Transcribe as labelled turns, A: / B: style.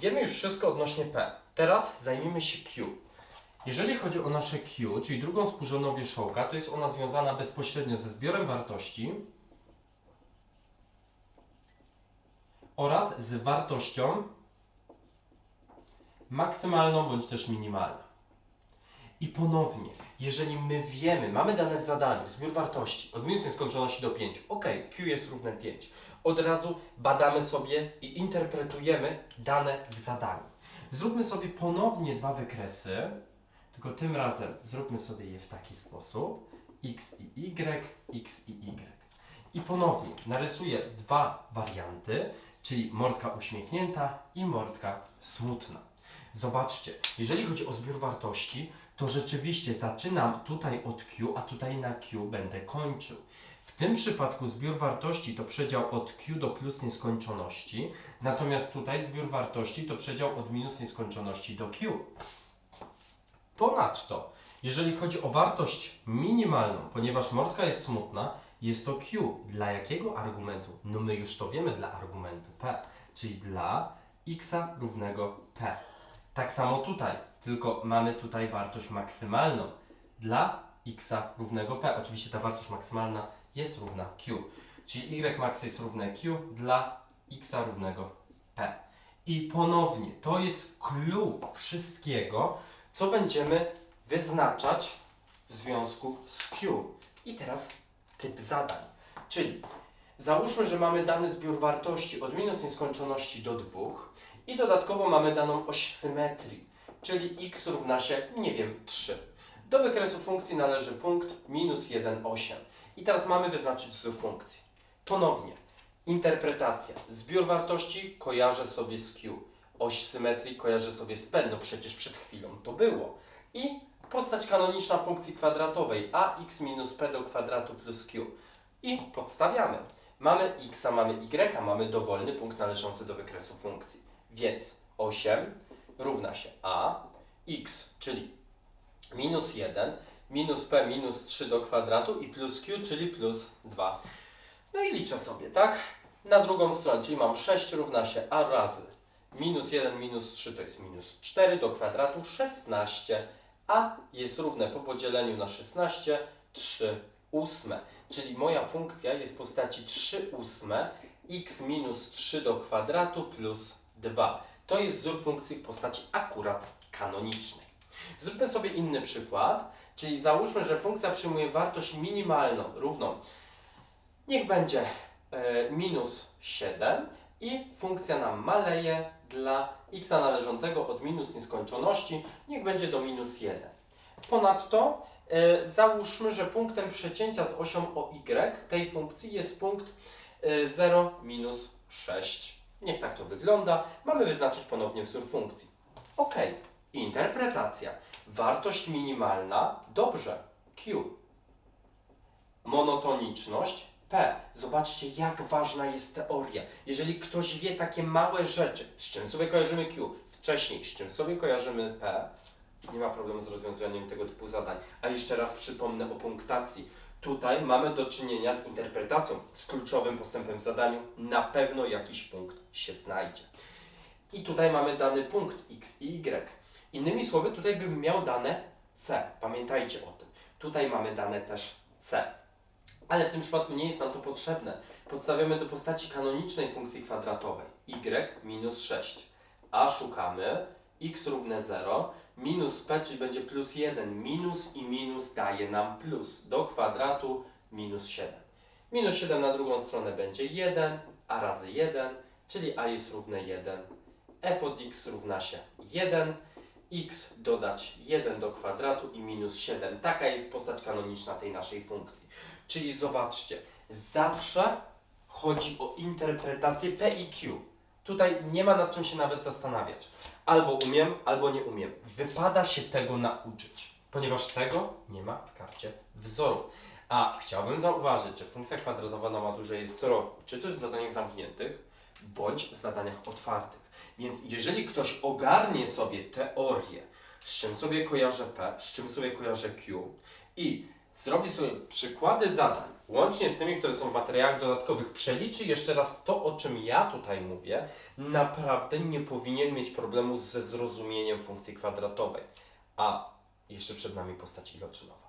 A: Wiemy już wszystko odnośnie P. Teraz zajmijmy się Q. Jeżeli chodzi o nasze Q, czyli drugą współrzędną wierzchołka, to jest ona związana bezpośrednio ze zbiorem wartości oraz z wartością maksymalną bądź też minimalną. I ponownie, jeżeli my wiemy, mamy dane w zadaniu, zbiór wartości od minus nieskończoności do 5, ok, Q jest równe 5. Od razu badamy sobie i interpretujemy dane w zadaniu. Zróbmy sobie ponownie dwa wykresy, tylko tym razem zróbmy sobie je w taki sposób. X i Y, X i Y. I ponownie narysuję dwa warianty, czyli mordka uśmiechnięta i mordka smutna. Zobaczcie, jeżeli chodzi o zbiór wartości, to rzeczywiście zaczynam tutaj od Q, a tutaj na Q będę kończył. W tym przypadku zbiór wartości to przedział od Q do plus nieskończoności, natomiast tutaj zbiór wartości to przedział od minus nieskończoności do Q. Ponadto, jeżeli chodzi o wartość minimalną, ponieważ mordka jest smutna, jest to Q. Dla jakiego argumentu? No my już to wiemy dla argumentu P, czyli dla x równego P. Tak samo tutaj, tylko mamy tutaj wartość maksymalną dla x równego P. Oczywiście ta wartość maksymalna jest równa Q. Czyli y max jest równe Q dla x równego P. I ponownie, to jest clue wszystkiego, co będziemy wyznaczać w związku z Q. I teraz typ zadań. Czyli załóżmy, że mamy dany zbiór wartości od minus nieskończoności do 2 i dodatkowo mamy daną oś symetrii, czyli x równa się, nie wiem, 3. Do wykresu funkcji należy punkt minus 1, 8. I teraz mamy wyznaczyć wzór funkcji. Ponownie, interpretacja. Zbiór wartości kojarzę sobie z Q. Oś symetrii kojarzę sobie z P, no przecież przed chwilą to było. I postać kanoniczna funkcji kwadratowej ax minus p do kwadratu plus q. I podstawiamy. Mamy x, mamy y, mamy dowolny punkt należący do wykresu funkcji. Więc 8 równa się a, x, czyli minus 1, minus p minus 3 do kwadratu i plus q, czyli plus 2. No i liczę sobie, tak? Na drugą stronę, czyli mam 6 równa się a razy minus 1 minus 3 to jest minus 4 do kwadratu 16 a jest równe po podzieleniu na 16 3 ósme. Czyli moja funkcja jest w postaci 3 ósme x minus 3 do kwadratu plus 2. To jest wzór funkcji w postaci akurat kanonicznej. Zróbmy sobie inny przykład, czyli załóżmy, że funkcja przyjmuje wartość minimalną równą niech będzie e, minus 7 i funkcja nam maleje dla x należącego od minus nieskończoności, niech będzie do minus 1. Ponadto załóżmy, że punktem przecięcia z osią o y tej funkcji jest punkt e, 0 minus 6. Niech tak to wygląda. Mamy wyznaczyć ponownie wzór funkcji. Ok. Interpretacja. Wartość minimalna. Dobrze. Q. Monotoniczność. P. Zobaczcie, jak ważna jest teoria. Jeżeli ktoś wie takie małe rzeczy, z czym sobie kojarzymy Q wcześniej, z czym sobie kojarzymy P, nie ma problemu z rozwiązaniem tego typu zadań. A jeszcze raz przypomnę o punktacji. Tutaj mamy do czynienia z interpretacją, z kluczowym postępem w zadaniu. Na pewno jakiś punkt się znajdzie. I tutaj mamy dany punkt x i y. Innymi słowy, tutaj bym miał dane c. Pamiętajcie o tym. Tutaj mamy dane też c. Ale w tym przypadku nie jest nam to potrzebne. Podstawiamy do postaci kanonicznej funkcji kwadratowej y minus 6. A szukamy x równe 0, minus p, czyli będzie plus 1. Minus i minus daje nam plus. Do kwadratu minus 7. Minus 7 na drugą stronę będzie 1, a razy 1, czyli a jest równe 1. f od x równa się 1, x dodać 1 do kwadratu i minus 7. Taka jest postać kanoniczna tej naszej funkcji. Czyli zobaczcie, zawsze chodzi o interpretację P i Q. Tutaj nie ma nad czym się nawet zastanawiać. Albo umiem, albo nie umiem. Wypada się tego nauczyć, ponieważ tego nie ma w karcie wzorów. A chciałbym zauważyć, że funkcja kwadratowa na maturze jest co czy też w zadaniach zamkniętych, bądź w zadaniach otwartych. Więc jeżeli ktoś ogarnie sobie teorię, z czym sobie kojarzę P, z czym sobie kojarzę Q i zrobi sobie przykłady zadań, łącznie z tymi, które są w materiałach dodatkowych, przeliczy jeszcze raz to, o czym ja tutaj mówię, naprawdę nie powinien mieć problemu ze zrozumieniem funkcji kwadratowej. A jeszcze przed nami postać iloczynowa.